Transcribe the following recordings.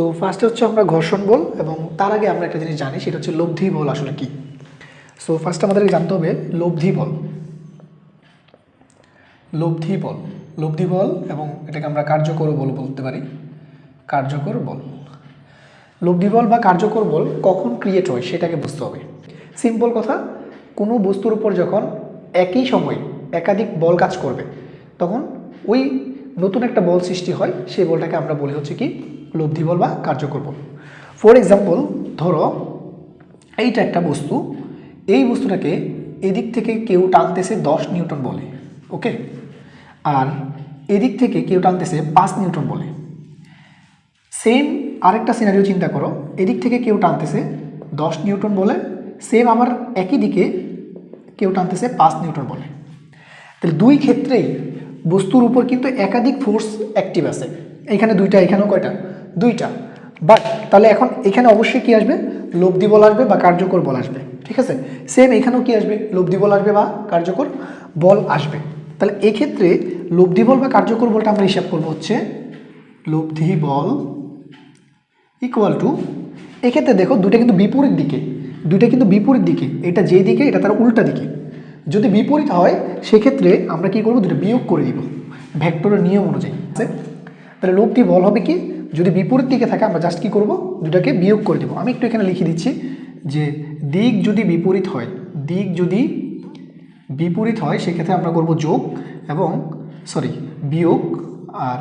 তো ফার্স্টে হচ্ছে আমরা ঘর্ষণ বল এবং তার আগে আমরা একটা জিনিস জানি, সেটা হচ্ছে লব্ধি বল আসলে কি? সো ফার্স্ট আমাদেরকে জানতে হবে লব্ধি বল। লব্ধি বল। লব্ধি বল এবং এটাকে আমরা কার্যকর বল বলতে পারি। কার্যকর বল। লব্ধি বল বা কার্যকর বল কখন ক্রিয়েট হয় সেটাকে বুঝতে হবে। সিম্পল কথা, কোনো বস্তুর উপর যখন একই সময় একাধিক বল কাজ করবে, তখন ওই নতুন একটা বল সৃষ্টি হয়, সেই বলটাকে আমরা বলি হচ্ছে কি লব্ধি বল বা কার্যকর বল। ফর এক্সাম্পল ধরো, এইটা একটা বস্তু, এই বস্তুটাকে এদিক থেকে কেউ টানতেছে দশ নিউটন বলে, ওকে? আর এদিক থেকে কেউ টানতেছে পাঁচ নিউটন বলে। সেম আরেকটা সিনারিও চিন্তা করো, এদিক থেকে কেউ টানতেছে দশ নিউটন বলে সেম আবার একই দিকে কেউ টানতেছে পাঁচ নিউটন বলে। তাহলে দুই ক্ষেত্রেই বস্তুর উপর কিন্তু একাধিক ফোর্স অ্যাক্টিভ আছে। এখানে দুইটা এখানেও কয়টা? দুইটা। বাট তাহলে এখন এখানে অবশ্যই কি আসবে? লব্ধি বল আসবে বা কার্যকর বল আসবে। ঠিক আছে? সেম এখানেও কি আসবে? লব্ধি বল আসবে বা কার্যকর বল আসবে। তাহলে এক্ষেত্রে লব্ধি বল বা কার্যকর বলটা আমরা হিসাব করব হচ্ছে লব্ধি বল ইকুয়াল টু এক্ষেত্রে দেখো দুটো কিন্তু বিপরীত দিকে। দুইটা কিন্তু বিপরীত দিকে। এটা যেই দিকে, এটা তার উল্টা দিকে। যদি বিপরীত হয়, সেক্ষেত্রে আমরা কি করব? দুটো বিয়োগ করে দিব। ভেক্টরের নিয়ম অনুযায়ী? তাহলে লোকটি বল হবে কি? যদি বিপরীত দিকে থাকে, আমরা জাস্ট কী করব? দুটাকে বিয়োগ করে দেবো। আমি একটু এখানে লিখে দিচ্ছি যে দিক যদি বিপরীত হয়, দিক যদি বিপরীত হয়, সেক্ষেত্রে আমরা করব যোগ এবং সরি বিয়োগ। আর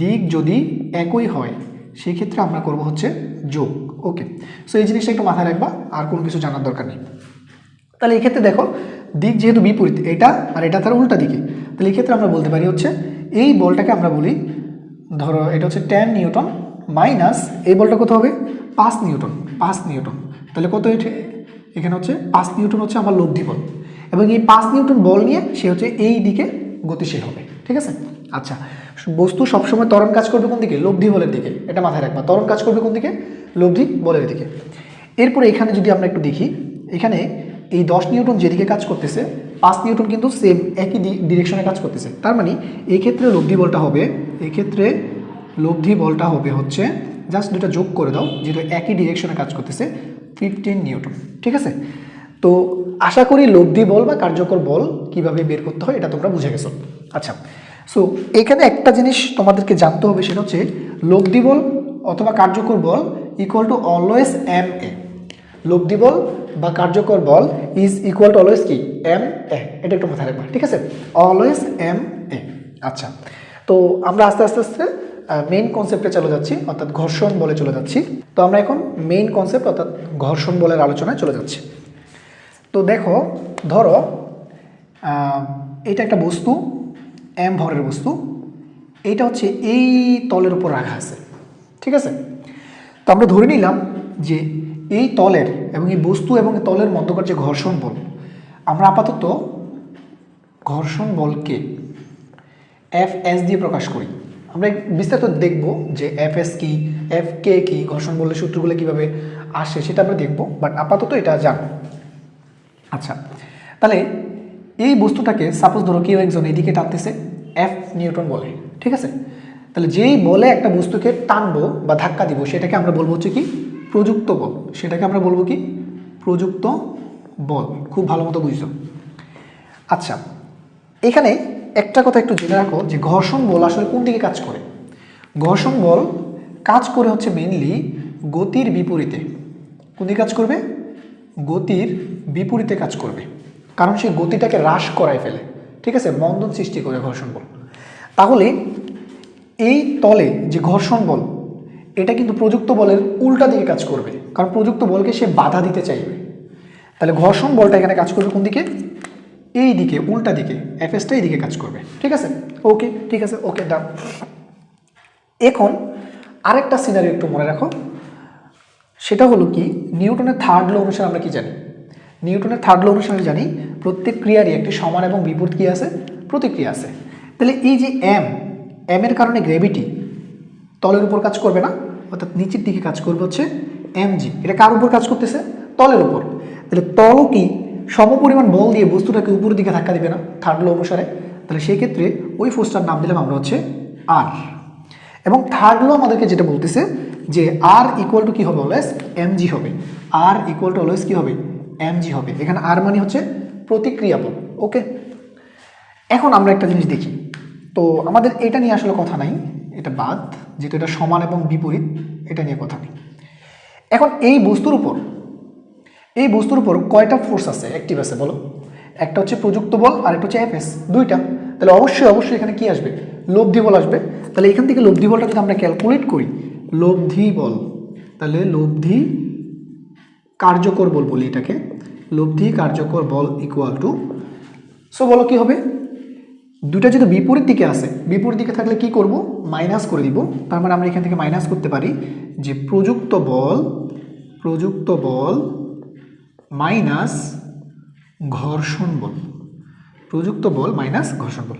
দিক যদি একই হয় সেই ক্ষেত্রে আমরা করব হচ্ছে যোগ। ওকে সো এই জিনিসটা একটু মাথায় রাখবা, আর কোনো কিছু জানার দরকার নেই। তাহলে এই ক্ষেত্রে দেখো, দিক যেহেতু বিপরীত, এটা আর এটা তার উল্টা দিকে। তাহলে এই ক্ষেত্রে আমরা বলতে পারি হচ্ছে, এই বলটাকে আমরা বলি ধরো এটা হচ্ছে টেন নিউটন মাইনাস এই বলটা কত হবে? পাঁচ নিউটন পাঁচ নিউটন। তাহলে কত এখানে হচ্ছে পাঁচ নিউটন হচ্ছে আমার লব্ধি বল এবং এই পাঁচ নিউটন বল নিয়ে সে হচ্ছে এই দিকে গতিশীল হবে, ঠিক আছে? আচ্ছা বস্তু সবসময় তরণ কাজ করবে কোন দিকে? লব্ধি বলের দিকে। এটা মাথায় রাখবা তরণ কাজ করবে কোন দিকে? লব্ধি বলের দিকে। এরপরে এখানে যদি আমরা একটু দেখি, এখানে এই দশ নিউটন যেদিকে কাজ করতেছে পাঁচ নিউটন কিন্তু সেম একই ডিরেকশনে কাজ করতেছে। তার মানে এই ক্ষেত্রে লব্ধি বলটা হবে, এই ক্ষেত্রে লব্ধি বলটা হবে হচ্ছে জাস্ট দুটা যোগ করে দাও, যেটা একই ডিরেকশনে কাজ করতেছে ফিফটিন নিউটন, ঠিক আছে? তো আশা করি লব্ধি বল বা কার্যকর বল কীভাবে বের করতে হয় এটা তোমরা বুঝে গেছো। আচ্ছা সো এখানে একটা জিনিস তোমাদেরকে জানতে হবে, সেটা হচ্ছে লব্ধি বল অথবা কার্যকর বল equal to always M A লব্ধি বল বা কার্যকর বল ইজ ইকুয়াল টু অলওয়েজ কি? এম এ এটা একটু মাথায় রাখবা, ঠিক আছে? অলওয়েজ এম এ আচ্ছা তো আমরা আস্তে আস্তে আস্তে মেইন কনসেপ্টে চলে যাচ্ছি, অর্থাৎ ঘর্ষণ বলে চলে যাচ্ছি। তো আমরা এখন মেইন কনসেপ্ট অর্থাৎ ঘর্ষণ বলের আলোচনায় চলে যাচ্ছি। তো দেখো, ধরো এটা একটা বস্তু এম ভরের বস্তু। এইটা হচ্ছে এই তলের উপর রাখা আছে, ঠিক আছে? তো আমরা ধরে নিলাম যে এই তলের এবং এই বস্তু এবং তলের মধ্যকার যে ঘর্ষণ বল, আমরা আপাতত ঘর্ষণ বলকে এফ এস দিয়ে প্রকাশ করি। আমরা বিস্তারিত দেখব যে এফ এস কি এফ কে কী ঘর্ষণ বলের সূত্রগুলো কীভাবে আসে সেটা আমরা দেখব বাট আপাতত এটা জানো আচ্ছা তাহলে এই বস্তুটাকে সাপোজ ধরো কেউ একজন এদিকে টানতেছে এফ নিউটন বলে, ঠিক আছে? তাহলে যেই বলে একটা বস্তুকে টানবো বা ধাক্কা দিব, সেটাকে আমরা বলব হচ্ছে কি প্রযুক্ত বল। সেটাকে আমরা বলব কি? প্রযুক্ত বল। খুব ভালো মতো বুঝছ। আচ্ছা এখানে একটা কথা একটু জেনে রাখো যে ঘর্ষণ বল আসলে কোন দিকে কাজ করে? ঘর্ষণ বল কাজ করে হচ্ছে মেনলি গতির বিপরীতে। কোন দিকে কাজ করবে? গতির বিপরীতে কাজ করবে। কারণ সে গতিটাকে হ্রাস করায় ফেলে। ঠিক আছে? মন্দন সৃষ্টি করে ঘর্ষণ বল। তাহলে এই তলে যে ঘর্ষণ বল এটা কিন্তু প্রযুক্ত বলের উল্টা দিকে কাজ করবে। কারণ প্রযুক্ত বলকে সে বাধা দিতে চাইবে। তাহলে ঘর্ষণ বলটা এখানে কাজ করবে কোন দিকে? এই দিকে, উল্টা দিকে। এফএসটা এই দিকে কাজ করবে। ঠিক আছে? ওকে, ঠিক আছে, ওকে ডান এখন আরেকটা সিনারি একটু মনে রাখো। সেটা হলো কি? নিউটনের থার্ড ল অনুসারে আমরা কি জানি? নিউটনের থার্ড ল অনুসারে জানি প্রত্যেক ক্রিয়ারই একটি সমান এবং বিপরীত কি আছে? প্রতিক্রিয়া আছে। তাহলে এই যে এম এম এর কারণে গ্রেভিটি তলের উপর কাজ করবে না? অর্থাৎ নিচের দিকে কাজ করবে হচ্ছে এম জি এটা কার উপর কাজ করতেছে? তলের উপর। তাহলে তলও কি সমপরিমাণ বল দিয়ে বস্তুটাকে উপরের দিকে ধাক্কা দিবে না? থার্ড ল অনুসারে। তাহলে সেই ক্ষেত্রে ওই ফোর্সটার নাম দিলাম আমরা হচ্ছে আর এবং থার্ড ল আমাদেরকে যেটা বলতেছে যে আর ইকুয়াল টু কী হবে অলওয়েজ এম জি হবে। আর ইকুয়াল টু অলওয়েজ কী হবে? এম জি হবে। এখানে আর মানে হচ্ছে প্রতিক্রিয়া বল ওকে এখন আমরা একটা জিনিস দেখি। তো আমাদের এটা নিয়ে আসলে কথা নাই। এটা বাদ, যেহেতু এটা সমান এবং বিপরীত, এটা নিয়ে কথা নেই। এখন এই বস্তুর উপর, এই বস্তুর উপর কয়টা ফোর্স আছে? অ্যাক্টিভ আছে, বলো। একটা হচ্ছে প্রযুক্ত বল, আর একটা হচ্ছে এফএস দুইটা। তাহলে অবশ্যই অবশ্যই এখানে কি আসবে? লব্ধি বল আসবে। তাহলে এখান থেকে লব্ধি বলটা যদি আমরা ক্যালকুলেট করি, লব্ধি বল, তাহলে লব্ধি কার্যকর বল বলি এটাকে, লব্ধি কার্যকর বল ইকুয়াল টু সো বলো কি হবে? দুটা যদি বিপরীত দিকে আসে বিপরীত দিকে থাকলে কি করব? মাইনাস করে দিব। তার মানে আমরা এখান থেকে মাইনাস করতে পারি যে প্রযুক্ত বল প্রযুক্ত বল মাইনাস ঘর্ষণ বল। প্রযুক্ত বল মাইনাস ঘর্ষণ বল।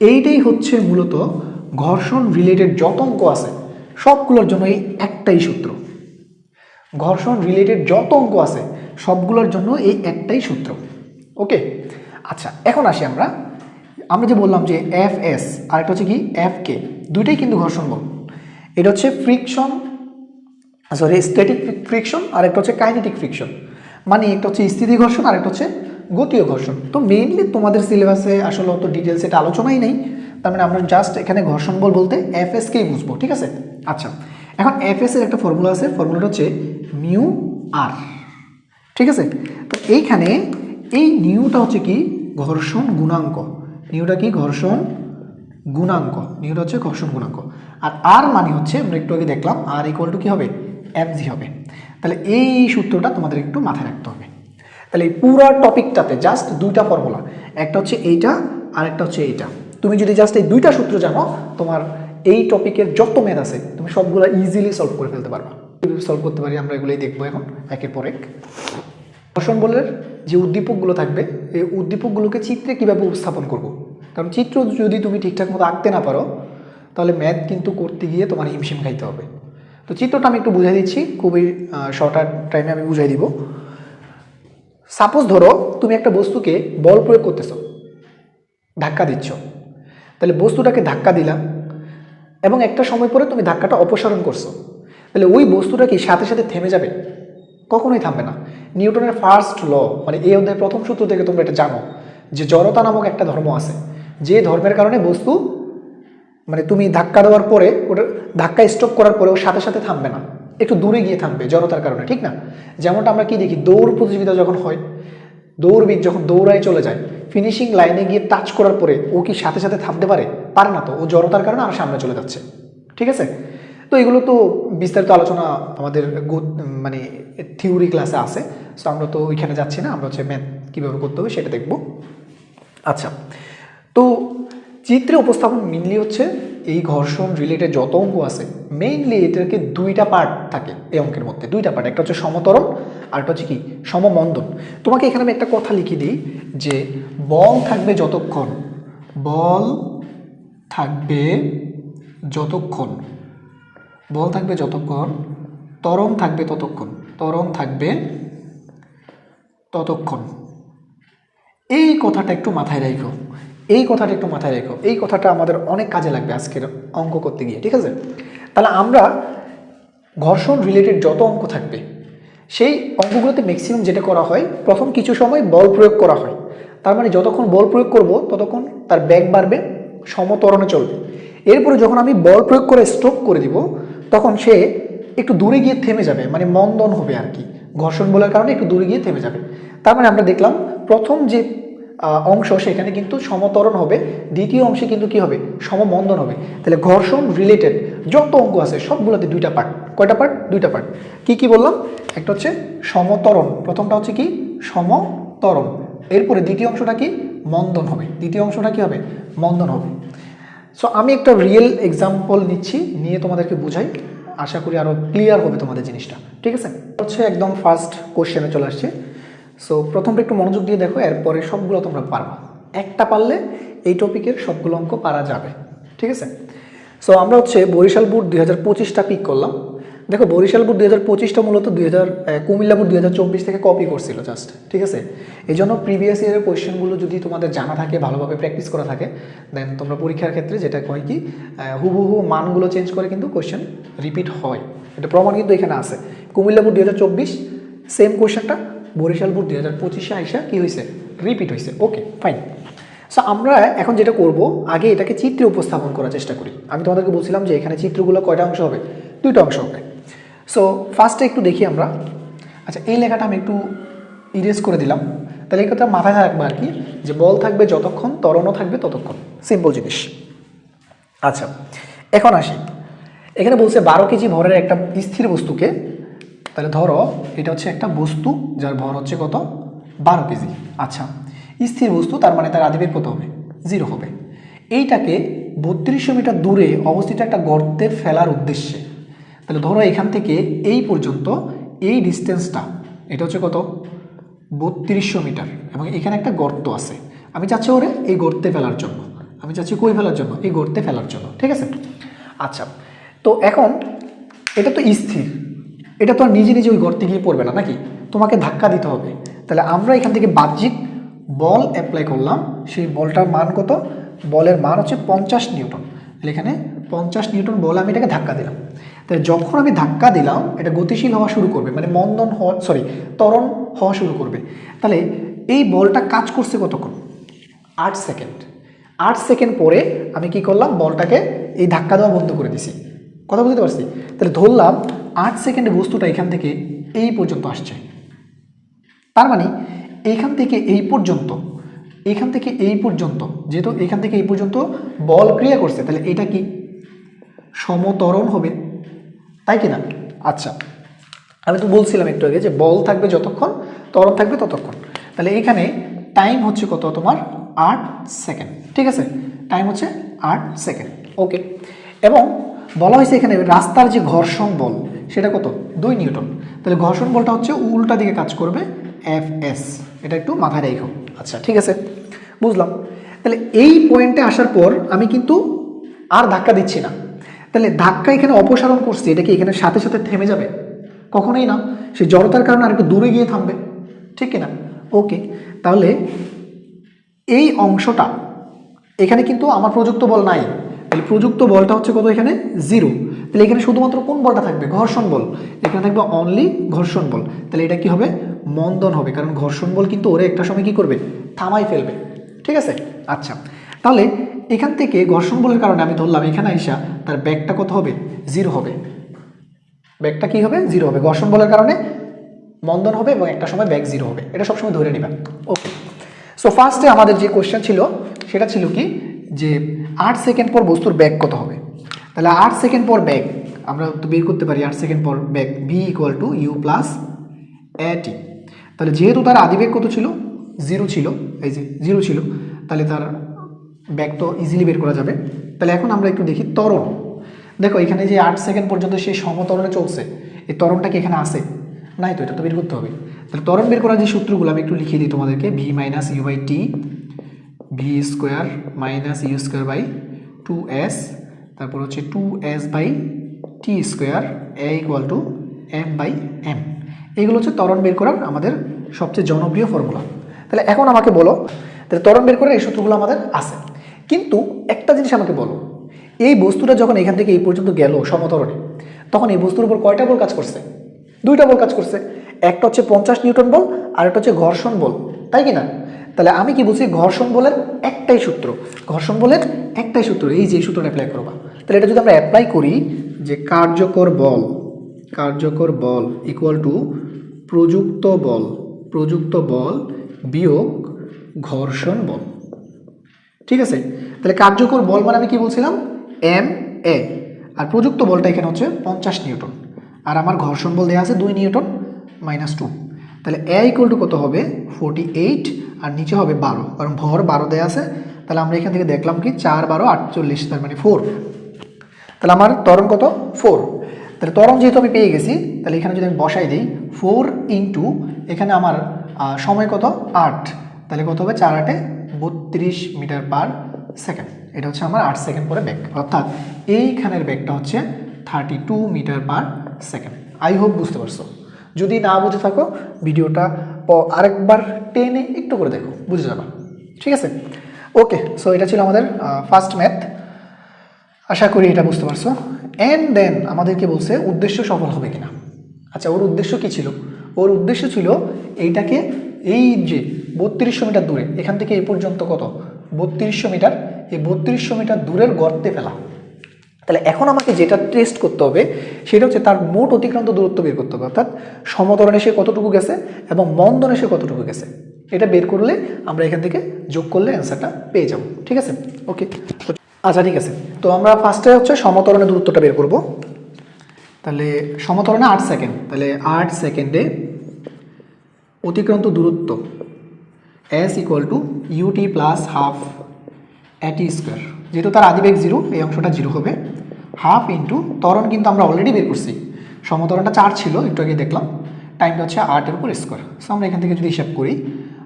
এইটাই হচ্ছে মূলত ঘর্ষণ রিলেটেড যত অঙ্ক আছে, সবগুলোর জন্য এই একটাই সূত্র। ঘর্ষণ রিলেটেড যত অঙ্ক আছে, সবগুলোর জন্য এই একটাই সূত্র। ওকে আচ্ছা এখন আসি আমরা আমরা যে বললাম যে এফ এস আর একটা হচ্ছে কি এফ কে দুইটাই কিন্তু ঘর্ষণ বল এটা হচ্ছে ফ্রিকশন সরি স্ট্যাটিক ফ্রিকশন আর একটা হচ্ছে কাইনেটিক ফ্রিকশন মানে একটা হচ্ছে স্থিতি ঘর্ষণ আর একটা হচ্ছে গতীয় ঘর্ষণ। তো মেইনলি তোমাদের সিলেবাসে আসলে অত ডিটেলস এটা আলোচনাই নেই। তার মানে আমরা জাস্ট এখানে ঘর্ষণ বল বলতে এফ এসকেই বুঝব, ঠিক আছে? আচ্ছা এখন এফ এস এর একটা ফর্মুলা আছে ফর্মুলাটা হচ্ছে মিউ আর ঠিক আছে? তো এইখানে এই নিউটা হচ্ছে কি ঘর্ষণ গুণাঙ্ক। নিউটা কি? ঘর্ষণ গুণাঙ্ক। নিউটা হচ্ছে ঘর্ষণ গুণাঙ্ক। আর আর মানে হচ্ছে, আমরা একটু আগে দেখলাম আর ইকুয়াল টু কী হবে? এমজি হবে। তাহলে এই সূত্রটা তোমাদের একটু মাথায় রাখতে হবে। তাহলে এই পুরো টপিকটাতে জাস্ট দুইটা ফর্মুলা একটা হচ্ছে এইটা, আর একটা হচ্ছে এইটা। তুমি যদি জাস্ট এই দুইটা সূত্র জানো, তোমার এই টপিকের যত ম্যাথ আছে, তুমি সবগুলো ইজিলি সলভ করে ফেলতে পারবা। সলভ করতে পারি আমরা এগুলোই দেখব এখন, একের পর এক। ঘর্ষণ বলের যে উদ্দীপকগুলো থাকবে, এই উদ্দীপকগুলোকে চিত্রে কীভাবে উপস্থাপন করব। কারণ চিত্র যদি তুমি ঠিকঠাক মতো আঁকতে না পারো, তাহলে ম্যাথ কিন্তু করতে গিয়ে তোমার হিমশিম খাইতে হবে। তো চিত্রটা আমি একটু বুঝাই দিচ্ছি, খুবই শর্ট টাইমে আমি বুঝাই দিব। সাপোজ ধরো, তুমি একটা বস্তুকে বল প্রয়োগ করতেছ, ধাক্কা দিচ্ছ। তাহলে বস্তুটাকে ধাক্কা দিলাম এবং একটা সময় পরে তুমি ধাক্কাটা অপসারণ করছ। তাহলে ওই বস্তুটা কি সাথে সাথে থেমে যাবে? কখনোই থামবে না। নিউটনের ফার্স্ট ল মানে এই অধ্যায়ের প্রথম সূত্র থেকে তোমরা এটা জানো যে জড়তা নামক একটা ধর্ম আছে। যে ধর্মের কারণে বস্তু মানে তুমি ধাক্কা দেওয়ার পরে, ওটা ধাক্কা স্টপ করার পরে ও সাথে সাথে থামবে না। একটু দূরে গিয়ে থামবে জড়তার কারণে, ঠিক না? যেমনটা আমরা কি দেখি, দৌড় প্রতিযোগিতা যখন হয়, দৌড়বিদ যখন দৌড়ায় চলে যায় ফিনিশিং লাইনে গিয়ে টাচ করার পরে ও কি সাথে সাথে থামতে পারে? পারে না তো। ও জড়তার কারণে আর সামনে চলে যাচ্ছে। ঠিক আছে? তো এগুলো তো বিস্তারিত আলোচনা আমাদের মানে থিওরি ক্লাসে আছে। সো আমরা তো ওইখানে যাচ্ছি না, আমরা হচ্ছে ম্যাথ কীভাবে করতে হবে সেটা দেখব। আচ্ছা তো চিত্রে উপস্থাপন মেনলি হচ্ছে এই ঘর্ষণ রিলেটেড যত অঙ্ক আছে মেইনলি এটাকে দুইটা পার্ট থাকে এই অঙ্কের মধ্যে। দুইটা পার্ট একটা হচ্ছে সমতরণ, আর একটা হচ্ছে কি সমমন্দন তোমাকে এখানে আমি একটা কথা লিখে দিই যে বল থাকবে যতক্ষণ, বল থাকবে যতক্ষণ। বল থাকবে যতক্ষণ ত্বরণ থাকবে ততক্ষণ ত্বরণ থাকবে ততক্ষণ। এই কথাটা একটু মাথায় রেখো, এই কথাটা একটু মাথায় রেখো, এই কথাটা আমাদের অনেক কাজে লাগবে আজকের অঙ্ক করতে গিয়ে, ঠিক আছে? তাহলে আমরা ঘর্ষণ রিলেটেড যত অঙ্ক থাকবে, সেই অঙ্কগুলোতে ম্যাক্সিমাম যেটা করা হয়, প্রথম কিছু সময় বল প্রয়োগ করা হয়। তার মানে যতক্ষণ বল প্রয়োগ করব, ততক্ষণ তার ব্যাগ বাড়বে, সমতরণে চলবে। এরপরে যখন আমি বল প্রয়োগ করে স্টপ করে দিব তখন সে একটু দূরে গিয়ে থেমে যাবে মানে মন্দন হবে আর কি। ঘর্ষণ বলার কারণে একটু দূরে গিয়ে থেমে যাবে। তার মানে আমরা দেখলাম প্রথম যে অংশ সেখানে কিন্তু সমতরণ হবে, দ্বিতীয় অংশে কিন্তু কি হবে? সমমন্দন হবে। তাহলে ঘর্ষণ রিলেটেড যত অঙ্ক আছে, সবগুলোতে দুইটা পার্ট কয়টা পার্ট দুইটা পার্ট কি কি বললাম? একটা হচ্ছে সমতরণ, প্রথমটা হচ্ছে কি? সমতরণ। এরপরে দ্বিতীয় অংশটা কি? মন্দন হবে। দ্বিতীয় অংশটা কি হবে? মন্দন হবে। সো আমি একটা রিয়েল এক্সাম্পল নিচ্ছি, নিয়ে তোমাদেরকে বুঝাই। আশা করি আরও ক্লিয়ার হবে তোমাদের জিনিসটা। ঠিক আছে? হচ্ছে একদম ফার্স্ট কোশ্চেনে চলে আসছে। সো প্রথমটা একটু মনোযোগ দিয়ে দেখো, এরপরে সবগুলো তোমরা পারবা। একটা পারলে এই টপিকের সবগুলো অঙ্ক পারা যাবে। ঠিক আছে? সো আমরা হচ্ছে বরিশাল বুট দুই হাজার পঁচিশটা পিক করলাম। দেখো বরিশাল বোর্ড দুই হাজার পঁচিশটা মূলত দুই হাজার কুমিল্লা বোর্ড দুই হাজার চব্বিশ থেকে কপি করছিল জাস্ট ঠিক আছে? এই জন্য প্রিভিয়াস ইয়ারের কোয়েশ্চেনগুলো যদি তোমাদের জানা থাকে, ভালোভাবে প্র্যাকটিস করা থাকে দেন তোমরা পরীক্ষার ক্ষেত্রে যেটা হয় কি হুবহু মানগুলো চেঞ্জ করে কিন্তু কোয়েশ্চেন রিপিট হয়। এটা প্রমাণ কিন্তু এখানে আছে। কুমিল্লা বোর্ড দুই হাজার চব্বিশ সেম কোয়েশ্চেনটা বরিশাল বোর্ড দুই হাজার পঁচিশে আইসা কী হয়েছে রিপিট হয়েছে ওকে ফাইন সো আমরা এখন যেটা করব, আগে এটাকে চিত্রে উপস্থাপন করার চেষ্টা করি। আমি তোমাদেরকে বলছিলাম যে এখানে চিত্রগুলো কয়টা অংশ হবে? দুইটা অংশ হবে। সো ফার্স্টে একটু দেখি আমরা। আচ্ছা এই লেখাটা আমি একটু ইরেজ করে দিলাম। তাহলে এই কথা মাথায় রাখবে আর কি, যে বল থাকবে যতক্ষণ তরণও থাকবে ততক্ষণ। সিম্পল জিনিস। আচ্ছা এখন আসি। এখানে বলছে বারো কেজি ভরের একটা স্থির বস্তুকে, তাহলে ধরো এটা হচ্ছে একটা বস্তু, যার ভর হচ্ছে কত? বারো কেজি। আচ্ছা স্থির বস্তু, তার মানে তার আদিবেগ কত হবে? জিরো হবে। এইটাকে বত্রিশশো মিটার দূরে অবস্থিত একটা গর্তে ফেলার উদ্দেশ্যে তাহলে ধরো এখান থেকে এই পর্যন্ত এই ডিস্টেন্সটা এটা হচ্ছে কত? বত্রিশশো মিটার। এবং এখানে একটা গর্ত আছে। আমি চাচ্ছি ওরে এই গর্তে ফেলার জন্য। আমি চাচ্ছি কই ফেলার জন্য? এই গর্তে ফেলার জন্য, ঠিক আছে? আচ্ছা তো এখন এটা তো স্থির। এটা তো আর নিজে নিজে ওই গর্তে গিয়ে পড়বে না নাকি? তোমাকে ধাক্কা দিতে হবে। তাহলে আমরা এখান থেকে বাহ্যিক বল অ্যাপ্লাই করলাম। সেই বলটার মান কত? বলের মান হচ্ছে পঞ্চাশ নিউটন। তাহলে এখানে পঞ্চাশ নিউটন বল আমি এটাকে ধাক্কা দিলাম। তাহলে যখন আমি ধাক্কা দিলাম, এটা গতিশীল হওয়া শুরু করবে মানে মন্দন হওয়া সরি ত্বরণ হওয়া শুরু করবে। তাহলে এই বলটা কাজ করছে কতক্ষণ? আট সেকেন্ড। আট সেকেন্ড পরে আমি কি করলাম? বলটাকে এই ধাক্কা দেওয়া বন্ধ করে দিছি। কথা বুঝতে পারছি? তাহলে ধরলাম আট সেকেন্ডে বস্তুটা এখান থেকে এই পর্যন্ত আসছে। তার মানে এইখান থেকে এই পর্যন্ত, এখান থেকে এই পর্যন্ত, যেহেতু এখান থেকে এই পর্যন্ত বল ক্রিয়া করছে, তাহলে এটা কি? সমতরণ হবে। তাই কি না আচ্ছা আমি তো বলছিলাম একটু আগে যে বল থাকবে যতক্ষণ ত্বরণ থাকবে ততক্ষণ। তাহলে এখানে টাইম হচ্ছে কত তোমার? আট সেকেন্ড ঠিক আছে? টাইম হচ্ছে আট সেকেন্ড ওকে এবং বলা হয়েছে এখানে রাস্তার যে ঘর্ষণ বল, সেটা কত? দুই নিউটন। তাহলে ঘর্ষণ বলটা হচ্ছে উল্টা দিকে কাজ করবে এফ এস এটা একটু মাথায় রেখো। আচ্ছা ঠিক আছে? বুঝলাম। তাহলে এই পয়েন্টে আসার পর আমি কিন্তু আর ধাক্কা দিচ্ছি না। তাহলে ধাক্কা এখানে অপসারণ করছি, এটা কি এখানে সাথে সাথে থেমে যাবে? কখনোই না। সে জড়তার কারণে আর একটু দূরে গিয়ে থামবে। ঠিক কিনা? ওকে তাহলে এই অংশটা, এখানে কিন্তু আমার প্রযুক্ত বল নাই। তাহলে প্রযুক্ত বলটা হচ্ছে কত এখানে? জিরো। তাহলে এখানে শুধুমাত্র কোন বলটা থাকবে? ঘর্ষণ বল। এখানে থাকবে অনলি ঘর্ষণ বল। তাহলে এটা কি হবে? মন্দন হবে। কারণ ঘর্ষণ বল কিন্তু ওরে একটা সময় কি করবে? থামাই ফেলবে। ঠিক আছে? আচ্ছা। তাহলে এখান থেকে ঘর্ষণ বলের কারণে আমি ধরলাম এখানে আইসা তার ব্যাগটা কত হবে? জিরো হবে। ব্যাগটা কি হবে? জিরো হবে। ঘর্ষণ বলের কারণে মন্দন হবে এবং একটা সময় ব্যাগ জিরো হবে। এটা সবসময় ধরে নিবা। ওকে সো ফার্স্টে আমাদের যে কোশ্চেন ছিল, সেটা ছিল কি? যে আট সেকেন্ড পর বস্তুর ব্যাগ কত হবে? তাহলে আট সেকেন্ড পর ব্যাগ, আমরা তো বের করতে পারি আট সেকেন্ড পর bag v equal to u plus a t তাহলে যেহেতু তার আদিবেগ কত ছিল? জিরো ছিল। এই যে, জিরো ছিল। তাহলে তার ব্যাগ তো ইজিলি বের করা যাবে। তাহলে এখন আমরা একটু দেখি তরণ দেখো, এখানে যে আট সেকেন্ড পর্যন্ত সে সমতরণে চলছে, এই ত্বরণটা কি এখানে আসে নাই তো, এটা তো বের করতে হবে। তাহলে তরণ বের করার যে সূত্রগুলো, আমি একটু লিখিয়ে দিই তোমাদেরকে। V minus u by t v square minus u square by two s তারপর হচ্ছে two s by t square a equal to m by m এইগুলো হচ্ছে তরণ বের করার আমাদের সবচেয়ে জনপ্রিয় ফর্মুলা তাহলে এখন আমাকে বলো, তাহলে তরণ বের করার এই সূত্রগুলো আমাদের আছে। কিন্তু একটা জিনিস আমাকে বলো, এই বস্তুটা যখন এখান থেকে এই পর্যন্ত গেল সমতরণে, তখন এই বস্তুর উপর কয়টা বল কাজ করছে? দুইটা বল কাজ করছে। একটা হচ্ছে পঞ্চাশ নিউটন বল, আর একটা হচ্ছে ঘর্ষণ বল, তাই কি না? তাহলে আমি কি বলছি ঘর্ষণ বলের একটাই সূত্র? ঘর্ষণ বলের একটাই সূত্র, এই যে সূত্রটা অ্যাপ্লাই করবা। তাহলে এটা যদি আমরা অ্যাপ্লাই করি যে কার্যকর বল কার্যকর বল ইকুয়াল টু প্রযুক্ত বল প্রযুক্ত বল বিয়োগ ঘর্ষণ বল। ঠিক আছে? তাহলে কার্যকর বল মানে আমি কি বলছিলাম? এম এ আর প্রযুক্ত বলটা এখানে হচ্ছে পঞ্চাশ নিউটন। আর আমার ঘর্ষণ বল দেওয়া আছে দুই নিউটন মাইনাস টু তাহলে এ ইকুয়াল টু কত হবে? ফোর্টি এইট আর নিচে হবে বারো। কারণ ভর বারো দেওয়া আছে। তাহলে আমরা এখান থেকে দেখলাম কি? চার, বারো, আটচল্লিশ, তার মানে ফোর তাহলে আমার তরণ কত? ফোর তাহলে তরণ যেহেতু আমি পেয়ে গেছি, তাহলে এখানে যদি আমি বসাই দিই ফোর ইন্টু এখানে আমার সময় কত? আট। তাহলে কত হবে? চার আটে বত্রিশ মিটার পার সেকেন্ড। এটা হচ্ছে আমার আট সেকেন্ড পরে ব্যাগ অর্থাৎ এইখানের ব্যাগটা হচ্ছে thirty two metre per second. I hope বুঝতে পারছ। যদি না বুঝে থাকো, ভিডিওটা আরেকবার টেনে একটু করে দেখো, বুঝে যাবা। ঠিক আছে? ওকে সো এটা ছিল আমাদের ফার্স্ট ম্যাথ আশা করি এটা বুঝতে পারছ। অ্যান্ড দেন আমাদেরকে বলছে উদ্দেশ্য সফল হবে কিনা। আচ্ছা ওর উদ্দেশ্য কি ছিল? ওর উদ্দেশ্য ছিল এইটাকে, এই যে বত্রিশশো মিটার দূরে। এখান থেকে এই পর্যন্ত কত? বত্রিশশো মিটার। এই বত্রিশশো মিটার দূরের গর্তে ফেলা। তাহলে এখন আমাকে যেটা টেস্ট করতে হবে, সেটা হচ্ছে তার মোট অতিক্রান্ত দূরত্ব বের করতে হবে। অর্থাৎ সমতরণে সে কতটুকু গেছে এবং মন্দনে সে কতটুকু গেছে। এটা বের করলে আমরা এখান থেকে যোগ করলে অ্যান্সারটা পেয়ে যাব। ঠিক আছে? ওকে আচ্ছা ঠিক আছে। তো আমরা ফার্স্টে হচ্ছে সমতরণের দূরত্বটা বের করব। তাহলে সমতরণে আট সেকেন্ড তাহলে আট সেকেন্ডে অতিক্রান্ত দূরত্ব s equal to u t plus half a t square যেহেতু তার আদিবেগ জিরো এই অংশটা জিরো হবে। হাফ ইন্টু ত্বরণ কিন্তু আমরা অলরেডি বের করছি। সমতরণটা চার ছিল, একটু আগে দেখলাম। টাইমটা হচ্ছে আটের উপর স্কোয়ার সো আমরা এখান থেকে যদি হিসাব করি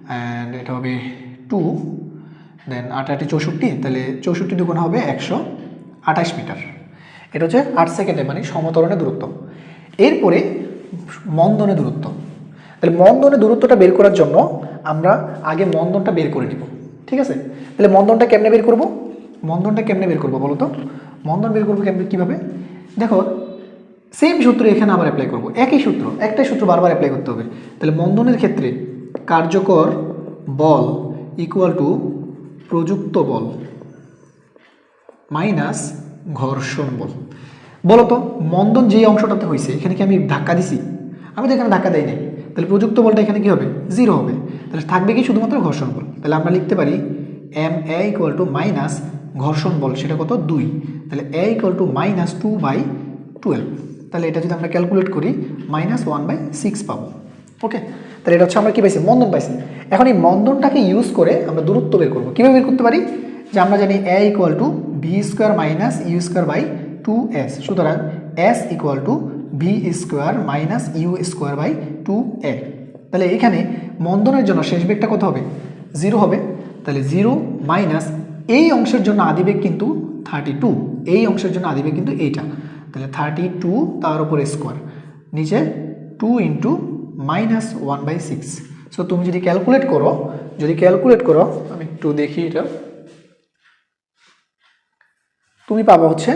অ্যান্ড এটা হবে টু দেন আট আটে চৌষট্টি, তাহলে চৌষট্টি দুগুণ হবে একশো আঠাশ মিটার। এটা হচ্ছে আট সেকেন্ডে মানে সমতরণের দূরত্ব। এরপরে মন্দনের দূরত্ব। তাহলে মন্দনের দূরত্বটা বের করার জন্য আমরা আগে মন্দনটা বের করে নিব, ঠিক আছে? তাহলে মন্দনটা কেমনে বের করব? মন্দনটা কেমনে বের করব বলো তো? মন্দন বের করব কেমনে, কীভাবে? দেখো সেম সূত্র এখানে আবার অ্যাপ্লাই করব, একই সূত্র, একটাই সূত্র বারবার অ্যাপ্লাই করতে হবে। তাহলে মন্দনের ক্ষেত্রে কার্যকর বল ইকুয়াল টু প্রযুক্ত বল মাইনাস ঘর্ষণ বল। বলো তো, মন্দন যে অংশটাতে হয়েছে এখানে কি আমি ধাক্কা দিছি? আমি তো এখানে ধাক্কা দেই নাই। তাহলে প্রযুক্ত বলটা এখানে কি হবে? জিরো হবে। তাহলে থাকবে কি শুধুমাত্র ঘর্ষণ বল? তাহলে আমরা লিখতে পারি m a equal to minus ঘর্ষণ বল, সেটা কত? দুই। তাহলে a equal to minus two by twelve তাহলে এটা যদি আমরা ক্যালকুলেট করি মাইনাস ওয়ান বাই সিক্স পাবো। ওকে তাহলে এটা হচ্ছে আমরা কী পাইছি? মন্দন পাইছি। এখন এই মন্দনটাকে ইউজ করে আমরা দূরত্ব বের করব। কীভাবে বের করতে পারি? যে আমরা জানি a equal to v square minus u square by two s সুতরাং s equal to v square minus u square by two a তাহলে এখানে মন্দনের জন্য শেষ বেগটা কত হবে? জিরো হবে। তাহলে জিরো মাইনাস এই অংশের জন্য আদিবেগ কিন্তু থার্টি টু এই অংশের জন্য আদিবেগ কিন্তু এইটা। তাহলে থার্টি টু তার উপর স্কোয়ার নিচে two into minus one by six so তুমি যদি ক্যালকুলেট করো, যদি ক্যালকুলেট করো, আমি একটু দেখি এটা। তুমি পাবা হচ্ছে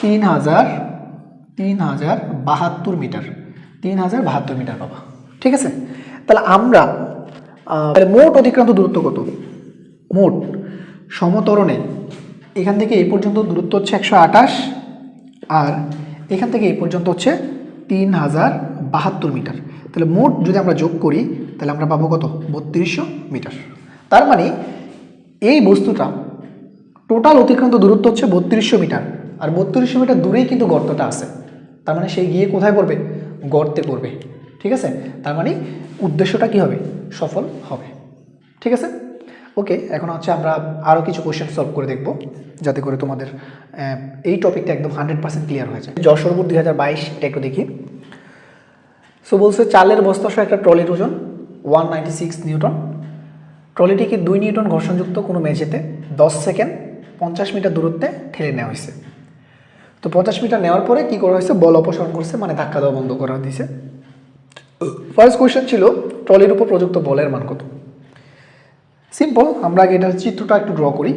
তিন হাজার তিন হাজার বাহাত্তর মিটার। তিন হাজার বাহাত্তর মিটার পাবা। ঠিক আছে? তাহলে আমরা তাহলে মোট অতিক্রান্ত দূরত্ব কত? মোট সমতরণে এখান থেকে এই পর্যন্ত দূরত্ব হচ্ছে একশো আঠাশ আর এখান থেকে এই পর্যন্ত হচ্ছে তিন হাজার বাহাত্তর মিটার। তাহলে মোট যদি আমরা যোগ করি, তাহলে আমরা পাবো কত? বত্রিশশো মিটার। তার মানে এই বস্তুটা টোটাল অতিক্রান্ত দূরত্ব হচ্ছে বত্রিশশো মিটার। আর বত্রিশশো মিটার দূরেই কিন্তু গর্তটা আছে। তার মানে সে গিয়ে কোথায় পড়বে গর্তে পড়বে ঠিক আছে? তার মানে উদ্দেশ্যটা কি হবে? সফল হবে। ঠিক আছে? ওকে এখন হচ্ছে আমরা আরও কিছু কোশ্চেন সলভ করে দেখব, যাতে করে তোমাদের এই টপিকটা একদম হান্ড্রেড পার্সেন্ট ক্লিয়ার হয়ে যায়। যশোরপুর দুই হাজার বাইশ, এটা একটু দেখি। সো বলছে চালের বস্তা সহ একটা ট্রলির ওজন ওয়ান নাইনটি সিক্স নিউটন। ট্রলিটিকে দুই নিউটন ঘর্ষণযুক্ত কোনো মেঝেতে দশ সেকেন্ড পঞ্চাশ মিটার দূরত্বে ঠেলে নেওয়া হয়েছে? তো পঞ্চাশ মিটার নেওয়ার পরে কী করা হয়েছে? বল অপসারণ করছে মানে ধাক্কা দেওয়া বন্ধ করা দিয়েছে ফার্স্ট কোয়েশ্চেন ছিল, ট্রলির উপর প্রযুক্ত বলের মান কত? সিম্পল আমরা আগে এটার চিত্রটা একটু ড্র করি।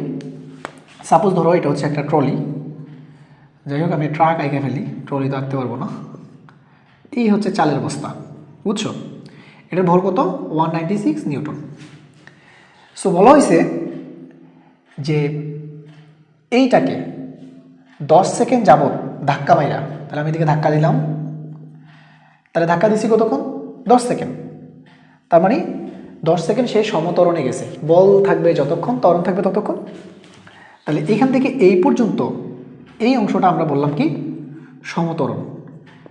সাপোজ ধরো এটা হচ্ছে একটা ট্রলি। যাই হোক, আমি ট্রাক আঁকে ফেলি, ট্রলি তো আঁকতে পারব না। এই হচ্ছে চালের বস্তা, বুঝছ? এটার ভর কত? One ninety six newton. So বলা হয়েছে যে এইটাকে দশ সেকেন্ড যাবত ধাক্কা মাইরা, তাহলে আমি এদিকে ধাক্কা দিলাম। তাহলে ধাক্কা দিছি কতক্ষণ? দশ সেকেন্ড। তার মানে দশ সেকেন্ড সে সমতরণে গেছে। বল থাকবে যতক্ষণ তরণ থাকবে ততক্ষণ। তাহলে এখান থেকে এই পর্যন্ত এই অংশটা আমরা বললাম কি? সমতরণ।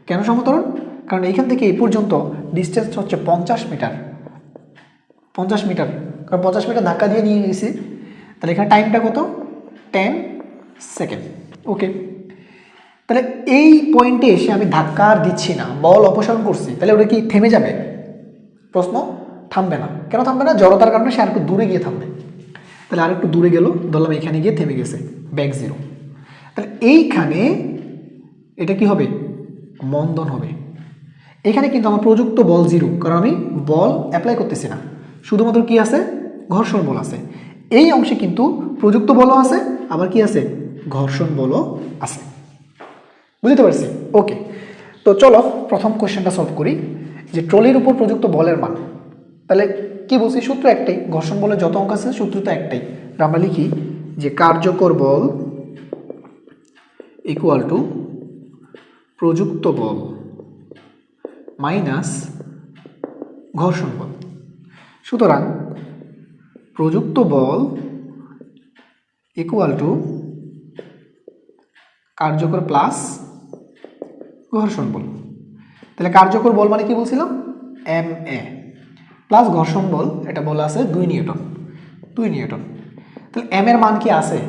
কেন সমতরণ? কারণ এইখান থেকে এই পর্যন্ত ডিস্টেন্স হচ্ছে পঞ্চাশ মিটার। পঞ্চাশ মিটার। কারণ পঞ্চাশ মিটার ধাক্কা দিয়ে নিয়ে গেছি তাহলে এখানে টাইমটা কত? টেন সেকেন্ড ওকে তাহলে এই পয়েন্টে এসে আমি ধাক্কা আর দিচ্ছি না, বল অপসারণ করছি, তাহলে ওটা কি থেমে যাবে? প্রশ্ন থামবে না। কেন থামবে না? জড়তার কারণে সে আর একটু দূরে গিয়ে থামবে। তাহলে আর একটু দূরে গেল, ধরলাম এখানে গিয়ে থেমে গেছে ব্যাক জিরো তাহলে এইখানে এটা কি হবে? মন্দন হবে। এখানে কিন্তু আমার প্রযুক্ত বল জিরো কারণ আমি বল অ্যাপ্লাই করতেছি না। শুধুমাত্র কি আছে? ঘর্ষণ বল আছে। এই অংশে কিন্তু প্রযুক্ত বলও আছে, আবার কি আছে? ঘর্ষণ বলও আছে। বুঝতে পারছি? ওকে তো চলো, প্রথম কোশ্চেনটা সলভ করি। যে ট্রলির উপর প্রযুক্ত বলের মান। তাহলে কি বলছি? সূত্র একটাই। ঘর্ষণ বলে যত অঙ্ক আছে, সূত্র তো একটাই। আমরা লিখি যে কার্যকর বল ইকুয়াল টু প্রযুক্ত বল মাইনাস ঘর্ষণ বল। সুতরাং প্রযুক্ত বল ইকুয়াল টু কার্যকর প্লাস ঘর্ষণ বল। তাহলে কার্যকর বল মানে কি বলছিলাম? এম এ প্লাস ঘর্ষণ বল, এটা বলা আছে দুই নিউটন দুই নিউটন। তাহলে এম এর মান কি আছে?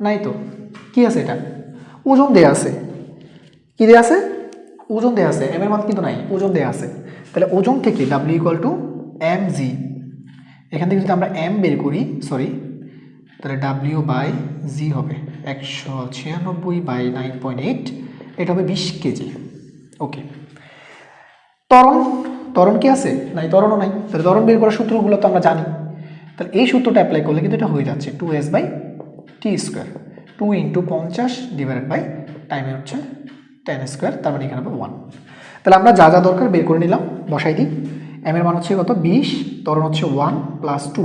নাই তো। কি আছে এটা? ওজন দেয়া আছে। কি দেয়া আছে? ওজন দেয়া আছে। এম এর মান কিন্তু নাই, ওজন দেয়া আছে। তাহলে ওজন থেকে W equal to M G এখান থেকে যদি আমরা এম বের করি সরি তাহলে ডাব্লিউ বাই জি হবে। একশো ছিয়ানব্বই বাই নাইন পয়েন্ট এইট এটা হবে বিশ কেজি। ওকে। তরণ তরণ কি আছে? নাই তরণও নাই। তাহলে তরণ বের করার সূত্রগুলো তো আমরা জানি। তাহলে এই সূত্রটা অ্যাপ্লাই করলে কিন্তু এটা হয়ে যাচ্ছে two s by t square two into পঞ্চাশ ডিভাইডেড বাই টাইমে হচ্ছে টেন স্কোয়ার তার মানে এখানে হবে ওয়ান তাহলে আমরা যা যা দরকার বের করে নিলাম, বসাই দিই। এম এর মান হচ্ছে কত? বিশ তরণ হচ্ছে ওয়ান প্লাস টু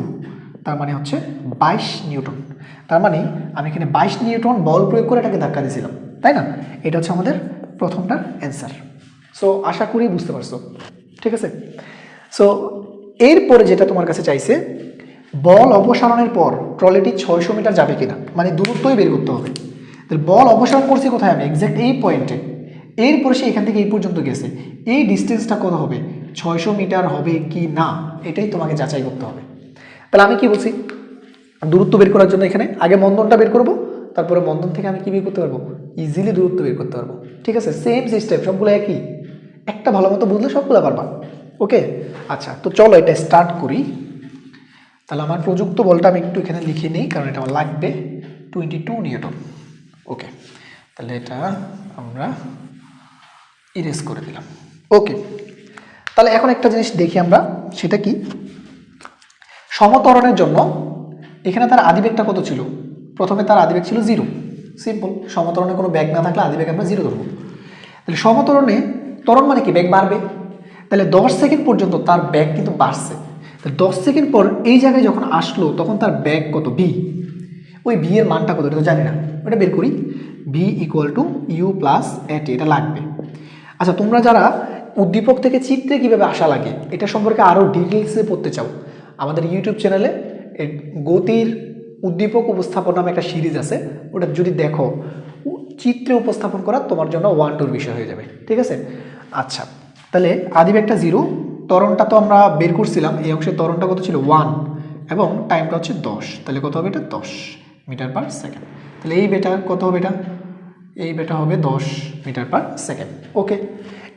তার মানে হচ্ছে বাইশ নিউটন। তার মানে আমি এখানে বাইশ নিউটন বল প্রয়োগ করে এটাকে ধাক্কা দিয়েছিলাম। তাই না? এটা হচ্ছে আমাদের প্রথমটার অ্যান্সার সো আশা করি বুঝতে পারছ। ঠিক আছে? সো এরপরে যেটা তোমার কাছে চাইছে, বল অপসারণের পর ট্রলিটি ছয়শো মিটার যাবে কিনা? মানে দূরত্বই বের করতে হবে। বল অপসারণ করছি কোথায় আমি? এক্স্যাক্ট এই পয়েন্টে এরপরে সে এখান থেকে এই পর্যন্ত গেছে। এই ডিস্টেন্সটা কত হবে? ছয়শো মিটার হবে কি না? এটাই তোমাকে যাচাই করতে হবে। তাহলে আমি কি বলছি? দূরত্ব বের করার জন্য এখানে আগে মন্দনটা বের করব তারপরে বন্ধন থেকে আমি কি বের করতে পারব? ইজিলি দূরত্ব বের করতে পারব। ঠিক আছে? সেম সিস্টেম সবগুলো একই। একটা ভালো মতো বুঝলে সবগুলো পারবা। ওকে আচ্ছা তো চলো এটা স্টার্ট করি। তাহলে আমার প্রযুক্ত বলটা আমি একটু এখানে লিখে নিই, কারণ এটা আমার লাগবে। Twenty two Newton. ওকে তাহলে এটা আমরা ইরেজ করে দিলাম। ওকে তাহলে এখন একটা জিনিস দেখি আমরা, সেটা কি? সমতরণের জন্য এখানে তার আদিবেগটা কত ছিল? প্রথমে তার আদিবেগ ছিল জিরো সিম্পল সমতরণে কোনো ব্যাগ না থাকলে আদিবেগ আমরা জিরো ধরবো। তাহলে সমতরণে তরণ মানে কি? ব্যাগ বাড়বে। তাহলে দশ সেকেন্ড পর্যন্ত তার ব্যাগ কিন্তু বাড়ছে। তাহলে দশ সেকেন্ড পর এই জায়গায় যখন আসলো, তখন তার ব্যাগ কত? বি ওই বি এর মানটা কত? এটা তো জানি না। ওটা বের করি। V equal to u plus a t এটা লাগবে। আচ্ছা তোমরা যারা উদ্দীপক থেকে চিত্রে কীভাবে আসা লাগে, এটা সম্পর্কে আরও ডিটেলসে পড়তে চাও, আমাদের ইউটিউব চ্যানেলে গতির উদ্দীপক উপস্থাপন নামে একটা সিরিজ আছে, ওটা যদি দেখো চিত্রে উপস্থাপন করা তোমার জন্য ওয়ান টুর বিষয় হয়ে যাবে, ঠিক আছে? আচ্ছা তাহলে আদিব একটা জিরো তরণটা তো আমরা বের করছিলাম, এই অংশের তরণটা কত ছিল? ওয়ান এবং টাইমটা হচ্ছে দশ, তাহলে কত হবে এটা? দশ মিটার পার সেকেন্ড তাহলে এই বেটা কত হবে এটা? এই বেটা হবে দশ মিটার পার সেকেন্ড ওকে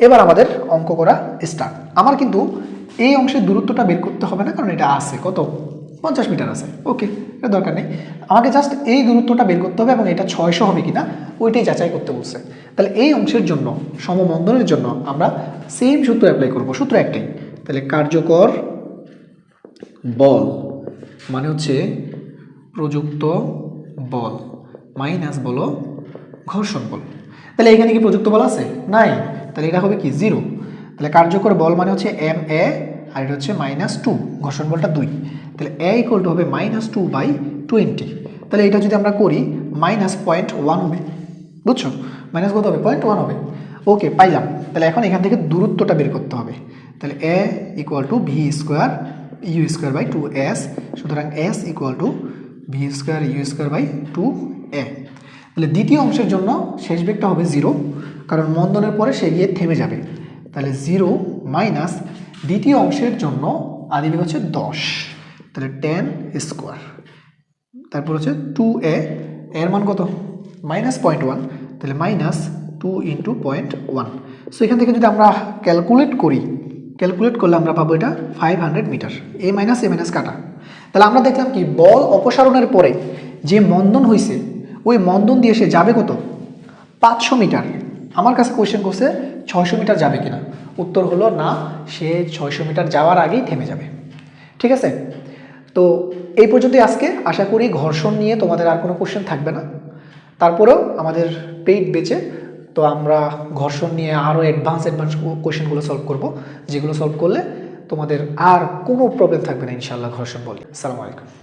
এবার আমাদের অঙ্ক করা স্টার্ট আমার কিন্তু এই অংশের দূরত্বটা বের করতে হবে না, কারণ এটা আছে, কত? পঞ্চাশ মিটার আছে। ওকে এটা দরকার নেই। আমাকে জাস্ট এই দূরত্বটা বের করতে হবে এবং এটা ছয়শো হবে কিনা, ওইটাই যাচাই করতে বলছে। তাহলে এই অংশের জন্য, সমবন্ধনের জন্য আমরা সেম সূত্র অ্যাপ্লাই করব, সূত্র একটাই। তাহলে কার্যকর বল মানে হচ্ছে প্রযুক্ত বল মাইনাস বলো ঘর্ষণ বল। তাহলে এখানে কি প্রযুক্ত বল আছে? নাই। তাহলে এটা হবে কি? জিরো তাহলে কার্যকর বল মানে হচ্ছে এম এ আর এটা হচ্ছে মাইনাস টু ঘর্ষণ বলটা দুই। তাহলে এ ইকুয়াল টু হবে মাইনাস টু বাই টোয়েন্টি তাহলে এটা যদি আমরা করি মাইনাস পয়েন্ট ওয়ান হবে। বুঝছ? মাইনাস কত হবে? পয়েন্ট ওয়ান হবে। ওকে পাইলাম। তাহলে এখন এখান থেকে দূরত্বটা বের করতে হবে। তাহলে a equal to v square u square by two s সুতরাং s equal to v square u square by two a তাহলে দ্বিতীয় অংশের জন্য শেষ বেগটা হবে জিরো কারণ মন্দনের পরে সে গিয়ে থেমে যাবে। তাহলে জিরো মাইনাস দ্বিতীয় অংশের জন্য আদিবেগ হচ্ছে দশ। তাহলে টেন স্কোয়ার তারপর হচ্ছে টু এ এর মান কত? মাইনাস পয়েন্ট ওয়ান তাহলে minus two into point one so এখান থেকে যদি আমরা ক্যালকুলেট করি ক্যালকুলেট করলে আমরা পাবো এটা five hundred metre a minus a minus কাটা। তাহলে আমরা দেখলাম কি, বল অপসারণের পরে যে মন্দন হয়েছে ওই মন্দন দিয়ে সে যাবে কত? পাঁচশো মিটার আমার কাছে কোয়েশ্চেন করছে, ছয়শো মিটার যাবে কিনা। উত্তর হলো, না, সে ছয়শো মিটার যাওয়ার আগেই থেমে যাবে। ঠিক আছে? তো এই পর্যন্তই আজকে। আশা করি ঘর্ষণ নিয়ে তোমাদের আর কোনো কোশ্চেন থাকবে না। তারপরেও আমাদের পেইড বেচে, তো আমরা ঘর্ষণ নিয়ে আরও অ্যাডভান্স অ্যাডভান্স কোশ্চেনগুলো সলভ করব, যেগুলো সলভ করলে তোমাদের আর কোনো প্রবলেম থাকবে না ইনশাল্লাহ ঘর্ষণ বলে আসসালামু আলাইকুম।